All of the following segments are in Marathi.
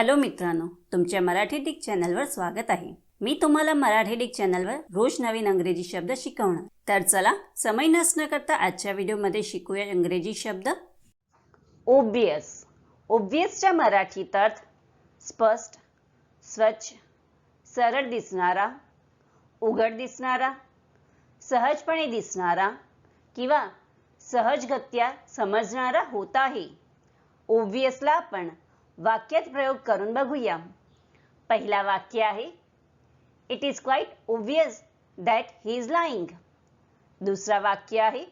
हॅलो मित्रांनो तुमच्या मराठी डिक चॅनलवर स्वागत आहे. मी तुम्हाला मराठी डिक चॅनलवर रोज नवीन अंग्रेजी शब्द शिकवणार. तर चला समय नसणं करता आजच्या व्हिडिओमध्ये शिकूया इंग्रजी शब्द. ओबियस ओबियसच्या मराठीत अर्थ स्पष्ट स्वच्छ सरळ दिसणारा उघड दिसणारा सहजपणे दिसणारा किंवा सहजगत्या समजणारा होत आहे. ओबियसला आपण वाक्यात प्रयोग करून बघूया. पहिला वाक्य आहे it is quite obvious that he is lying दुसरा वाक्य आहे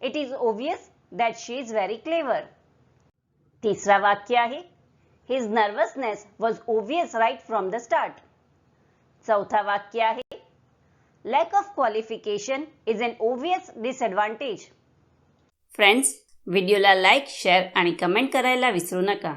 it is obvious that she is very clever तिसरा वाक्य आहे his nervousness was obvious right from the start चौथा वाक्य आहे lack of qualification is an obvious disadvantage friends व्हिडिओला लाईक शेअर आणि कमेंट करायला विसरू नका.